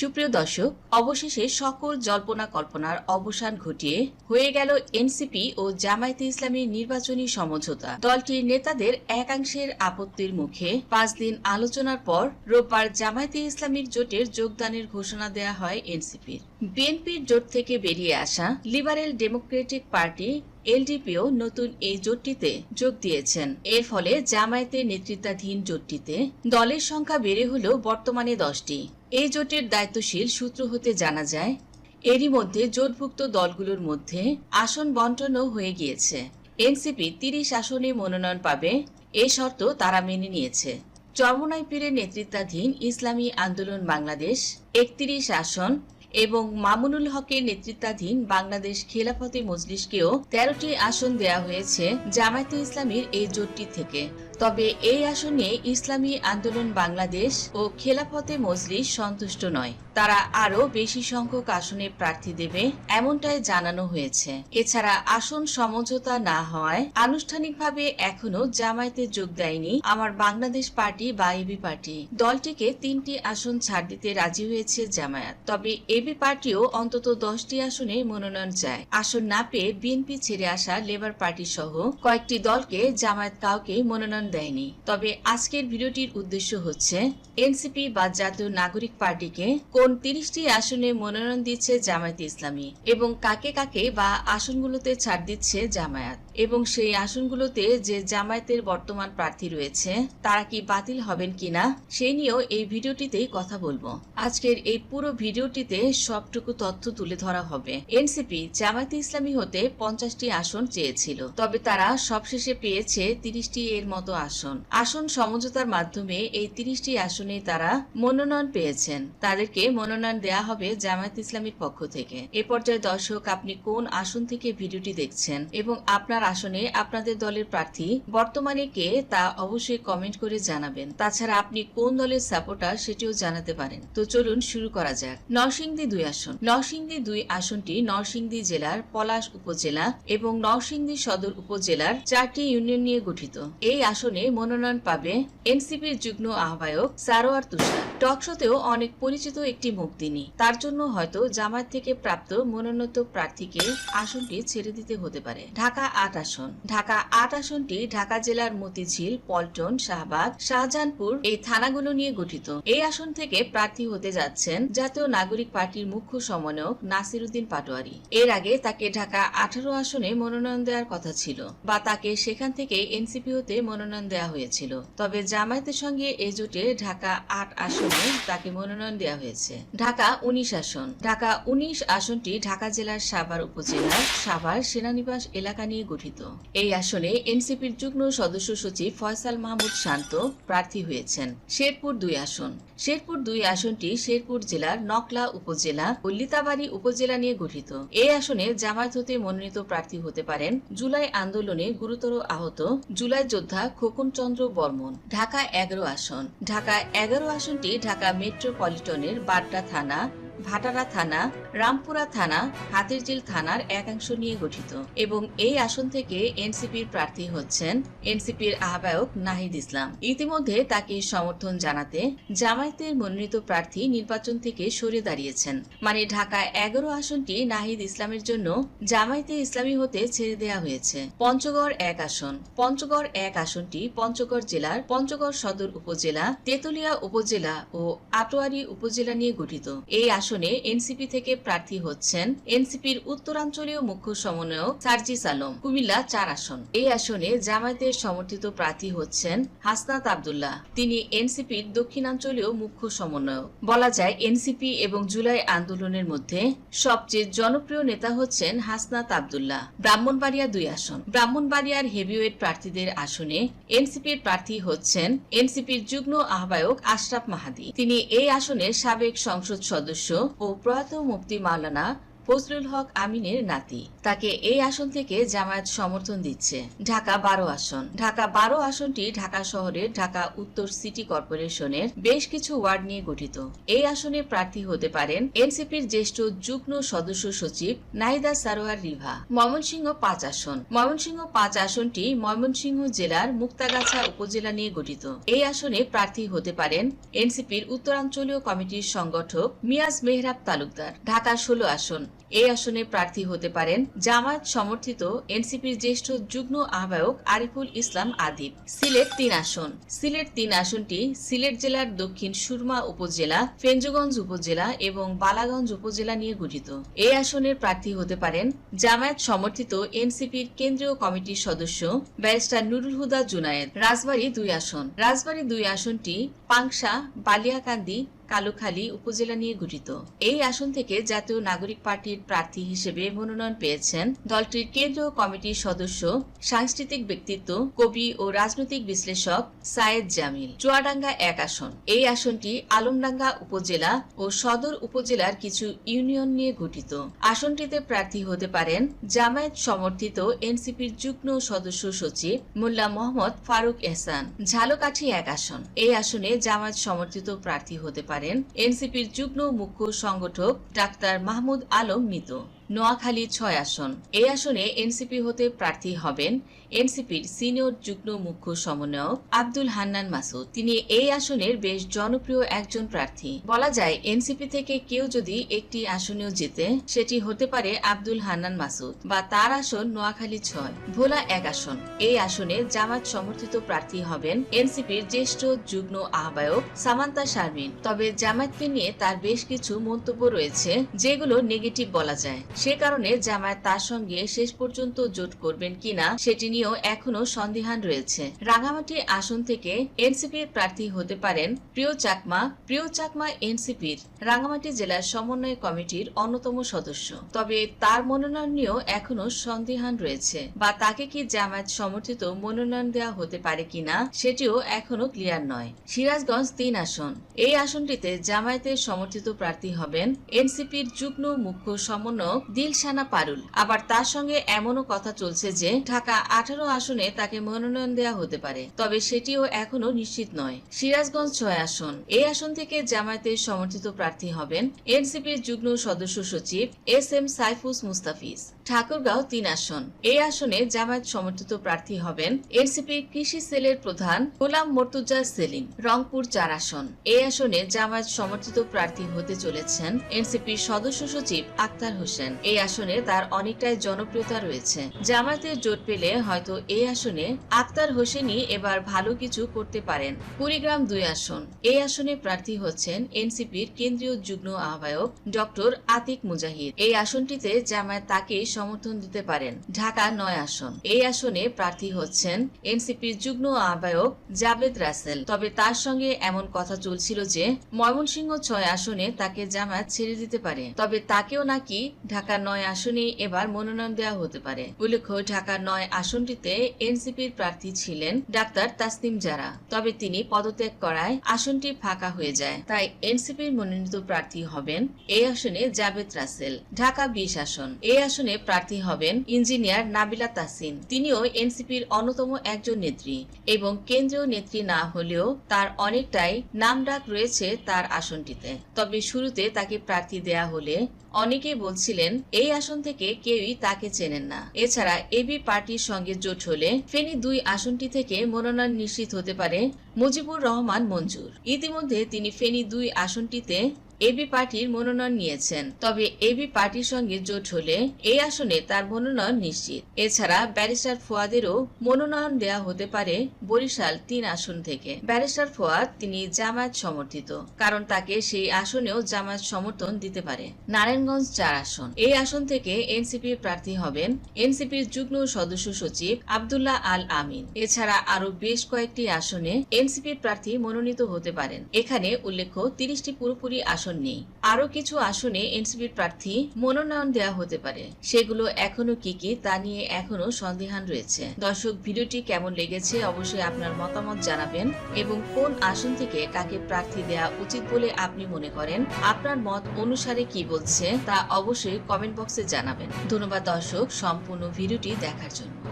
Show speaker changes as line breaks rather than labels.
সুপ্রিয় দর্শক, অবশেষে সকল জল্পনা কল্পনার অবসান ঘটিয়ে হয়ে গেল এনসিপি ও জামায়াতে ইসলামীর নির্বাচনী সমঝোতা। দলটির নেতাদের একাংশের আপত্তির মুখে পাঁচ দিন আলোচনার পর রোববার জামায়াতে ইসলামীর জোটের যোগদানের ঘোষণা দেয়া হয় এনসিপির। বিএনপির জোট থেকে বেরিয়ে আসা লিবারেল ডেমোক্রেটিক পার্টি এলডিপিও নতুন এই জোটটিতে যোগ দিয়েছেন। এর ফলে জামায়াতের নেতৃত্বাধীন জোটটিতে দলের সংখ্যা বেড়ে হলেও বর্তমানে দশটি। এই জোটের দায়িত্বশীল সূত্র হতে জানা যায়, এরই মধ্যে জোটভুক্ত দলগুলোর মধ্যে আসন বন্টনও হয়ে গিয়েছে। এনসিপি তিরিশ আসনে মনোনয়ন পাবে, এ শর্ত তারা মেনে নিয়েছে। চরমনাই পীরের নেতৃত্বাধীন ইসলামী আন্দোলন বাংলাদেশ একত্রিশ আসন এবং মামুনুল হকের নেতৃত্বাধীন বাংলাদেশ খেলাফতে মজলিসকেও তেরোটি আসন দেয়া হয়েছে জামায়াতে ইসলামীর এই জোটটি থেকে। তবে এই আসনে ইসলামী আন্দোলন বাংলাদেশ ও খেলাফতে মজলিস সন্তুষ্ট নয়। তারা আরও বেশি সংখ্যক আসনে প্রার্থী দেবে, এমনটাই জানানো হয়েছে। এছাড়া আসন সমঝোতা না হওয়ায় আনুষ্ঠানিকভাবে এখনও জামায়াতে যোগ দেয়নি আমার বাংলাদেশ পার্টি বা এবি পার্টি। দলটিকে তিনটি আসন ছাড় দিতে রাজি হয়েছে জামায়াত। তবে এবি পার্টিও অন্তত দশটি আসনে মনোনয়ন চায়। আসন না পেয়ে বিএনপি ছেড়ে আসা লেবার পার্টি সহ কয়েকটি দলকে জামায়াত কাউকে মনোনয়ন দেয়নি। তবে আজকের ভিডিওটির উদ্দেশ্য হচ্ছে, এনসিপি বা জাতীয় নাগরিক পার্টিকে কোন তিরিশটি আসনে মনোনয়ন দিচ্ছে জামায়াত ইসলামী এবং কাকে কাকে বা আসনগুলোতে ছাড় দিচ্ছে জামায়াত। এবং সেই আসনগুলোতে যে জামায়াতের বর্তমান প্রার্থী রয়েছে, তারা কি বাতিল হবেন কিনা, সেই নিয়েও এই ভিডিওটিতেই কথা বলব। আজকের এই পুরো ভিডিওটিতে সবটুকু তথ্য তুলে ধরা হবে। এনসিপি জামায়াতে ইসলামী হতে পঞ্চাশটি আসন চেয়েছিল, তবে তারা সবশেষে পেয়েছে তিরিশটি এর মতো আসন। আসন সমঝোতার মাধ্যমে এই তিরিশটি আসনে তারা মনোনয়ন পেয়েছেন। তাদেরকে মনোনয়ন দেয়া হবে জামায়াত ইসলামীর পক্ষ থেকে। এ পর্যায়ে দর্শক, আপনি কোন আসন থেকে ভিডিওটি দেখছেন এবং আপনার আসনে আপনাদের দলের প্রার্থী বর্তমানে কে তা অবশ্যই কমেন্ট করে জানাবেন। তাছাড়া আপনি কোন দলের সাপোর্টার সেটিও জানাতে পারেন। তো চলুন শুরু করা যাক। নরসিংদী দুই আসন। নরসিংদী দুই আসনটি নরসিংদী জেলার পলাশ উপজেলা এবং নরসিংদী সদর উপজেলার চারটি ইউনিয়ন নিয়ে গঠিত। এই আসনে মনোনয়ন পাবে এনসিপির যুগ্ম আহ্বায়ক সারোয়ার তুষার। টকশোতেও অনেক পরিচিত একটি মুখ তিনি তার জন্য হয়তো জামায়াত থেকে প্রাপ্ত মনোনীত প্রার্থীকে আসনটি ছেড়ে দিতে হতে পারে। ঢাকা আট আসন। ঢাকা আট আসনটি ঢাকা জেলার মতিঝিল, পল্টন, শাহবাগ, শাহজাহানপুর এই থানাগুলো নিয়ে গঠিত। এই আসন থেকে প্রার্থী হতে যাচ্ছেন জাতীয় নাগরিক পার্টির মুখ্য সমন্বয়ক নাসিরুদ্দিন পাটোয়ারি। এর আগে তাকে ঢাকা আঠারো আসনে মনোনয়ন দেওয়ার কথা ছিল বা তাকে সেখান থেকে এনসিপি হতে মনোনয়ন দেওয়া হয়েছিল। তবে জামায়াতের সঙ্গে এ জোটে ঢাকা আট আসনে তাকে মনোনয়ন দেওয়া হয়েছে। ঢাকা উনিশ আসন। ঢাকা উনিশ আসনটি ঢাকা জেলার সাভার উপজেলার সাভার সেনানিবাস এলাকা নিয়ে গঠিত। এই আসনে এনসিপির যুগ্ম সদস্য সচিব ফয়সাল মাহমুদ শান্ত প্রার্থী হয়েছেন। শেরপুর দুই আসন। শেরপুর দুই আসনটি শেরপুর জেলার নকলা উপজেলা ও লিতাবাড়ি উপজেলা নিয়ে গঠিত। এই আসনে জামায়াত হতে মনোনীত প্রার্থী হতে পারেন জুলাই আন্দোলনে গুরুতর আহত জুলাই যোদ্ধা খোকন চন্দ্র বর্মন। ঢাকা এগারো আসন। ঢাকা এগারো আসনটি ঢাকা মেট্রোপলিটনের বাড্ডা থানা ভাটারা থানা, রামপুরা থানা, হাতিরঝিল থানার একাংশ নিয়ে গঠিত এবং এই আসন থেকে এনসিপির প্রার্থী হচ্ছেন এনসিপির আহ্বায়ক নাহিদ ইসলাম। ইতিমধ্যে তাকে সমর্থন জানাতে জামায়াতের মনোনীত প্রার্থী নির্বাচন থেকে সরে দাঁড়িয়েছেন। মানে ঢাকা এগারো আসনটি নাহিদ ইসলামের জন্য জামায়াতে ইসলামী হতে ছেড়ে দেওয়া হয়েছে। পঞ্চগড় এক আসন, পঞ্চগড় এক আসনটি পঞ্চগড় জেলার পঞ্চগড় সদর উপজেলা, তেতুলিয়া উপজেলা ও আটোয়ারি উপজেলা নিয়ে গঠিত। এই এনসিপি থেকে প্রার্থী হচ্ছেন এনসিপির উত্তরাঞ্চলীয় মুখ্য সমন্বয়ক সার্জিস আলম। কুমিল্লা চার আসন। এই আসনে জামায়াতের সমর্থিত প্রার্থী হচ্ছেন হাসনাত আবদুল্লাহ। তিনি এনসিপির দক্ষিণাঞ্চলীয় মুখ্য সমন্বয়ক। বলা যায়, এনসিপি এবং জুলাই আন্দোলনের মধ্যে সবচেয়ে জনপ্রিয় নেতা হচ্ছেন হাসনাত আবদুল্লাহ। ব্রাহ্মণবাড়িয়া দুই আসন। ব্রাহ্মণবাড়িয়ার হেভিওয়েট প্রার্থীদের আসনে এনসিপির প্রার্থী হচ্ছেন এনসিপির যুগ্ম আহ্বায়ক আশরাফ মাহাদি। তিনি এই আসনের সাবেক সংসদ সদস্য ও প্রয়াত মুফতি মাওলানা ফজলুল হক আমিনের নাতি। তাকে এই আসন থেকে জামায়াত সমর্থন দিচ্ছে। ঢাকা বারো আসন। ঢাকা বারো আসনটি ঢাকা শহরের ঢাকা উত্তর সিটি কর্পোরেশনের বেশ কিছু ওয়ার্ড নিয়ে গঠিত। এই আসনে প্রার্থী হতে পারেন এনসিপির জ্যেষ্ঠ যুগ্ম সদস্য সচিব নাহিদা সারোয়ার রিভা। ময়মনসিংহ পাঁচ আসন। ময়মনসিংহ পাঁচ আসনটি ময়মনসিংহ জেলার মুক্তাগাছা উপজেলা নিয়ে গঠিত। এই আসনে প্রার্থী হতে পারেন এনসিপির উত্তরাঞ্চলীয় কমিটির সংগঠক মিয়াজ মেহরাব তালুকদার। ঢাকা ষোলো আসন। এই আসনে প্রার্থী হতে পারেন জামায়াত সমর্থিত এনসিপির জ্যেষ্ঠ যুগ্ম আহ্বায়ক আরিফুল ইসলাম আদিব। সিলেট তিন আসন। সিলেট তিন আসনটি সিলেট জেলার দক্ষিণ সুরমা উপজেলা, ফেঞ্জগঞ্জ উপজেলা এবং বালাগঞ্জ উপজেলা নিয়ে গঠিত। এই আসনের প্রার্থী হতে পারেন জামায়াত সমর্থিত এনসিপির কেন্দ্রীয় কমিটির সদস্য ব্যারিস্টার নুরুল হুদা জুনায়েদ। রাজবাড়ী দুই আসন। রাজবাড়ী দুই আসনটি পাংশা, বালিয়াকান্দি কালুখালী উপজেলা নিয়ে গঠিত। এই আসন থেকে জাতীয় নাগরিক পার্টির প্রার্থী হিসেবে মনোনয়ন পেয়েছেন দলটির কেন্দ্রীয় কমিটির সদস্য, সাংস্কৃতিক ব্যক্তিত্ব, কবি ও রাজনৈতিক বিশ্লেষক সায়েদ জামিল। চুয়াডাঙ্গা এক আসন। এই আসনটি আলমডাঙ্গা উপজেলা ও সদর উপজেলার কিছু ইউনিয়ন নিয়ে গঠিত। আসনটিতে প্রার্থী হতে পারেন জামায়াত সমর্থিত এনসিপির যুগ্ম সদস্য সচিব মোল্লা মোহাম্মদ ফারুক এহসান। ঝালকাঠি এক আসন। এই আসনে জামায়াত সমর্থিত প্রার্থী হতে পারেন এনসিপির যুগ্ম মুখ্য সংগঠক ডাক্তার মাহমুদ আলম মিতু। নোয়াখালী ছয় আসন। এই আসনে এনসিপি হতে প্রার্থী হবেন এনসিপির সিনিয়র যুগ্ম মুখ্য সমন্বয়ক আব্দুল হান্নান মাসুদ। তিনি এই আসনের বেশ জনপ্রিয় একজন প্রার্থী। বলা যায়, এনসিপি থেকে কেউ যদি একটি আসনেও জিতে, সেটি হতে পারে আব্দুল হান্নান মাসুদ বা তার আসন নোয়াখালী ছয়। ভোলা এক আসন। এই আসনে জামাত সমর্থিত প্রার্থী হবেন এনসিপির জ্যেষ্ঠ যুগ্ম আহ্বায়ক সামান্তা শারমিন। তবে জামায়াতকে নিয়ে তার বেশ কিছু মন্তব্য রয়েছে, যেগুলো নেগেটিভ বলা যায়। সে কারণে জামায়াত তার সঙ্গে শেষ পর্যন্ত জোট করবেন কিনা সেটি নিয়েও এখনও সন্দেহান রয়েছে। রাঙামাটি আসন থেকে এনসিপির প্রার্থী হতে পারেন প্রিয় চাকমা প্রিয় চাকমা এনসিপির রাঙামাটি জেলার সমন্বয় কমিটির অন্যতম সদস্য। তবে তার মনোনয়ন নিয়েও এখনও সন্দেহান রয়েছে। বা তাকে কি জামায়াত সমর্থিত মনোনয়ন দেওয়া হতে পারে কিনা সেটিও এখনও ক্লিয়ার নয়। সিরাজগঞ্জ তিন আসন। এই আসনটিতে জামায়াতের সমর্থিত প্রার্থী হবেন এনসিপির যুগ্ম মুখ্য সমন্বয়ক দিলশানা পারুল। আবার তার সঙ্গে এমনও কথা চলছে যে, ঢাকা আঠারো আসনে তাকে মনোনয়ন দেওয়া হতে পারে। তবে সেটিও এখনও নিশ্চিত নয়। সিরাজগঞ্জ ছয় আসন। এই আসন থেকে জামায়াতের সমর্থিত প্রার্থী হবেন এনসিপির যুগ্ম সদস্য সচিব এস এম সাইফুস মুস্তাফিজ। ঠাকুরগাঁও তিন আসন। এই আসনে জামায়াত সমর্থিত প্রার্থী হবেন এনসিপি কৃষি সেলের প্রধান গোলাম মর্তুজা সেলিম। রংপুর চার আসন। এই আসনে জামায়াত সমর্থিত প্রার্থী হতে চলেছেন এনসিপির সদস্য সচিব আক্তার হোসেন। এই আসনে তার অনেকটাই জনপ্রিয়তা রয়েছে। জামায়াতের জোট পেলে হয়তো এই আসনে আক্তার হোসেনই এবার ভালো কিছু করতে পারেন। কুড়িগ্রাম দুই আসন। এই আসনে প্রার্থী হচ্ছেন এনসিপির কেন্দ্রীয় যুগ্ম আহ্বায়ক ডক্টর আতিক মুজাহিদ এই আসনটিতে জামায়াত তাকে সমর্থন দিতে পারেন। ঢাকা নয় আসন। এই আসনে প্রার্থী হচ্ছেন এনসিপির যুগ্ম আহ্বায়ক জাবেদ রাসেল। তবে তার সঙ্গে এমন কথা চলছিল যে ময়মনসিংহ ছয় আসনে তাকে জামায়াত ছেড়ে দিতে পারে। তবে তাকেও নাকি ঢাকা নয় আসনে এবার মনোনয়ন দেওয়া হতে পারে। উল্লেখ্য ঢাকা নয় আসনটিতে এনসিপির প্রার্থী ছিলেন ডাক্তার তাসনিম জারা। তবে তিনি পদত্যাগ করায় আসনটি ফাঁকা হয়ে যায়। তাই এনসিপির মনোনীত প্রার্থী হবেন এই আসনে জাবেদ রাসেল। ঢাকা বিশ আসন। এই আসনে প্রার্থী হবেন ইঞ্জিনিয়ার নাবিলা তাসিন তিনিও এনসিপির অন্যতম একজন নেত্রী এবং কেন্দ্রীয় নেত্রী না হলেও তার অনেকটাই নামডাক রয়েছে তার আসনটিতে। তবে শুরুতে তাকে প্রার্থী দেয়া হলে অনেকেই বলছিলেন, এই আসন থেকে কেউই তাকে চেনেন না। এছাড়া এবি পার্টির সঙ্গে জোট হলে ফেনী দুই আসনটি থেকে মনোনয়ন নিশ্চিত হতে পারে মুজিবুর রহমান মঞ্জুর। ইতিমধ্যে তিনি ফেনী দুই আসনটিতে এবি পার্টির মনোনয়ন নিয়েছেন। তবে এবি পার্টির সঙ্গে জোট হলে এই আসনে তার মনোনয়ন নিশ্চিত। এছাড়া ব্যারিস্টার ফুয়াদেরও মনোনয়ন দেয়া হতে পারে বরিশাল তিন আসন থেকে। ব্যারিস্টার ফুয়াদ, তিনি জামায়াত সমর্থিত, কারণ তাকে সেই আসনেও জামায়াত সমর্থন দিতে পারে। নারায়ণগঞ্জ চার আসন। এই আসন থেকে এনসিপির প্রার্থী হবেন এনসিপির যুগ্ম সদস্য সচিব আবদুল্লাহ আল আমিন। এছাড়া আরও বেশ কয়েকটি আসনে এনসিপির প্রার্থী মনোনীত হতে পারেন। এখানে উল্লেখ্য তিরিশটি পুরোপুরি আসনে আসন নেই। আরও কিছু আসনে এনসিপির প্রার্থী মনোনয়ন দেওয়া হতে পারে। সেগুলো এখনও কি কি তা নিয়ে এখনও সন্দেহান রয়েছে। দর্শক, ভিডিওটি কেমন লেগেছে অবশ্যই আপনার মতামত জানাবেন এবং কোন আসন থেকে কাকে প্রার্থী দেওয়া উচিত বলে আপনি মনে করেন, আপনার মত অনুসারে কি বলছে তা অবশ্যই কমেন্ট বক্সে জানাবেন। ধন্যবাদ দর্শক, সম্পূর্ণ ভিডিওটি দেখার জন্য।